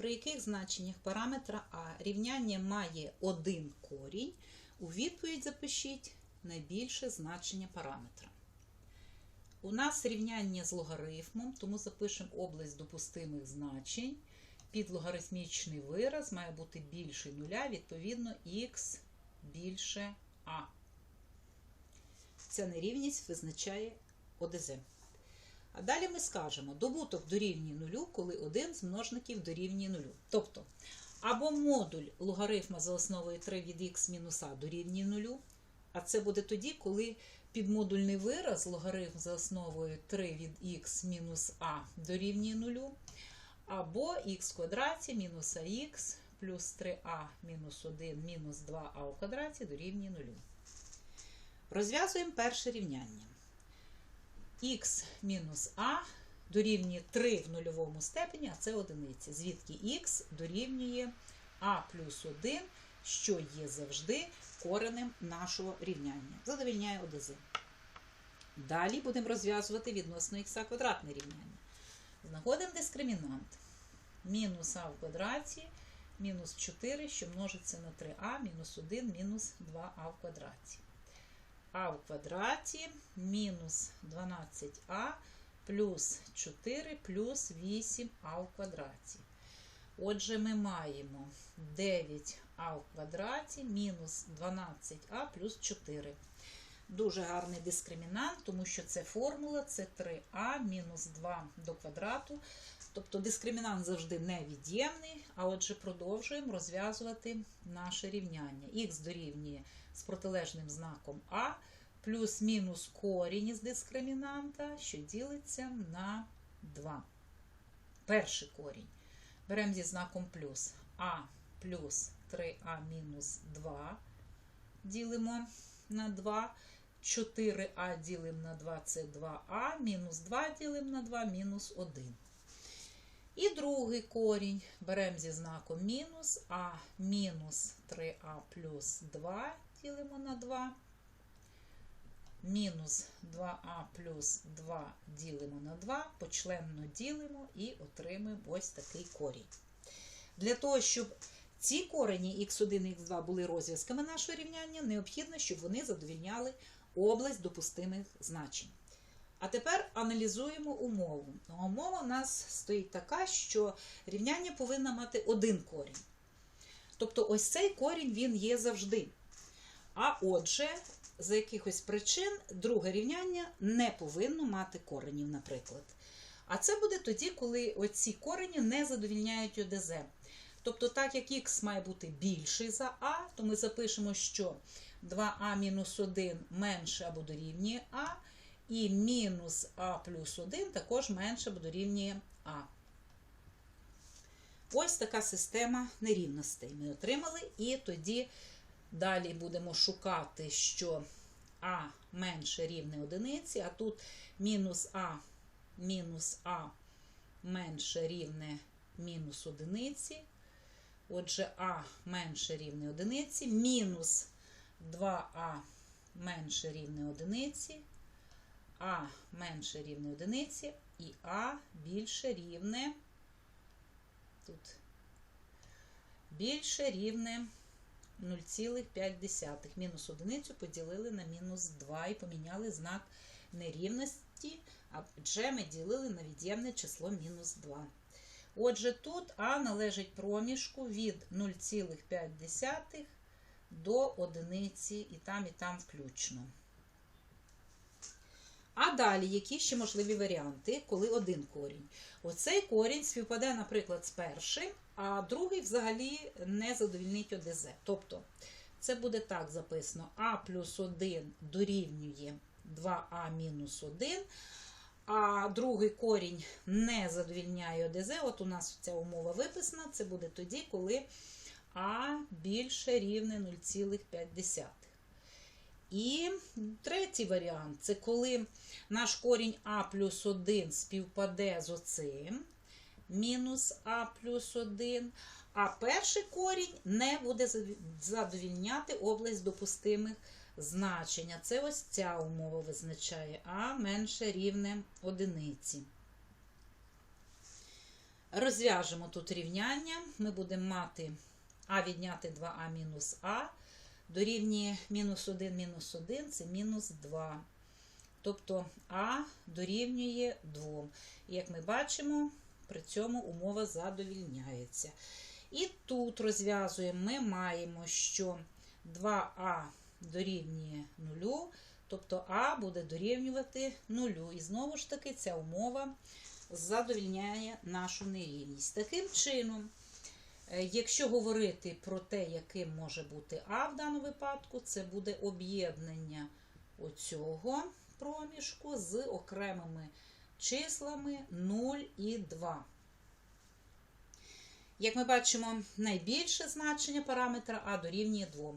при яких значеннях параметра А рівняння має один корінь, у відповідь запишіть найбільше значення параметра. У нас рівняння з логарифмом, тому запишемо область допустимих значень. Під логарифмічний вираз має бути більше нуля, відповідно, х більше А. Ця нерівність визначає ОДЗ. А далі ми скажемо, добуток дорівнює нулю, коли один з множників дорівнює нулю. Тобто, або модуль логарифма за основою 3 від х мінус а дорівнює нулю, а це буде тоді, коли підмодульний вираз логарифм за основою 3 від х мінус а дорівнює нулю, або х квадраті мінус ах плюс 3а мінус 1 мінус 2а у квадраті дорівнює нулю. Розв'язуємо перше рівняння. Х мінус а дорівнює 3 в нульовому степені, а це одиниці. Звідки х дорівнює а плюс 1, що є завжди коренем нашого рівняння. Задовільняє ОДЗ. Далі будемо розв'язувати відносно х квадратне рівняння. Знаходимо дискримінант. Мінус а в квадраті, мінус 4, що множиться на 3а, мінус 1, мінус 2а в квадраті. А в квадраті мінус 12а плюс 4 плюс 8а в квадраті. Отже, ми маємо 9а в квадраті мінус 12а плюс 4. Дуже гарний дискримінант, тому що це формула, це 3а мінус 2 до квадрату. Тобто дискримінант завжди невід'ємний, а отже, продовжуємо розв'язувати наше рівняння. Х дорівнює з протилежним знаком А плюс-мінус корінь із дискримінанта, що ділиться на 2. Перший корінь. Беремо зі знаком плюс А плюс 3А мінус 2 ділимо на 2. 4а ділимо на 2 це 2а, мінус 2 ділимо на 2, мінус 1. І другий корінь беремо зі знаком мінус, а мінус 3а плюс 2 ділимо на 2. Мінус 2а плюс 2 ділимо на 2, почленно ділимо і отримуємо ось такий корінь. Для того, щоб ці корені х1 і х2 були розв'язками нашого рівняння, необхідно, щоб вони задовільняли область допустимих значень. А тепер аналізуємо умову. Умова у нас стоїть така, що рівняння повинно мати один корінь. Тобто, ось цей корінь він є завжди. А отже, за якихось причин друге рівняння не повинно мати коренів, наприклад. А це буде тоді, коли оці корені не задовільняють ОДЗ. Тобто, так як х має бути більший за А, то ми запишемо, що 2а-1 менше або дорівнює А, і мінус А плюс 1 також менше або дорівнює А. Ось така система нерівностей ми отримали, і тоді далі будемо шукати, що А менше рівне одиниці, а тут мінус А мінус А менше рівне мінус одиниці. Отже, А менше рівне одиниці, мінус 2А менше рівне одиниці, А менше рівне одиниці і А більше рівне тут більше рівне 0,5. Мінус одиницю поділили на мінус 2 і поміняли знак нерівності, адже ми ділили на від'ємне число мінус 2. Отже, тут А належить проміжку від 0,5 до одиниці і там, і там включно. А далі, які ще можливі варіанти, коли один корінь? Оцей корінь співпаде, наприклад, з першим, а другий взагалі не задовільнить ОДЗ. Тобто, це буде так записано: А плюс 1 дорівнює 2а мінус 1, а другий корінь не задовільняє ОДЗ. От у нас ця умова виписана, це буде тоді, коли А більше рівне 0,5. І третій варіант це коли наш корінь А плюс 1 співпаде з оцим, мінус А плюс 1, а перший корінь не буде задовільняти область допустимих значень. А Це ось ця умова визначає А менше рівне одиниці. Розв'яжемо тут рівняння. Ми будемо мати а відняти 2а мінус а дорівнює мінус 1 мінус 1 це мінус 2. Тобто а дорівнює 2. І як ми бачимо, при цьому умова задовільняється. І тут розв'язуємо, ми маємо, що 2а дорівнює 0, тобто а буде дорівнювати 0. І знову ж таки ця умова задовільняє нашу нерівність. Таким чином, якщо говорити про те, яким може бути А в даному випадку, це буде об'єднання оцього проміжку з окремими числами 0 і 2. Як ми бачимо, найбільше значення параметра А дорівнює 2.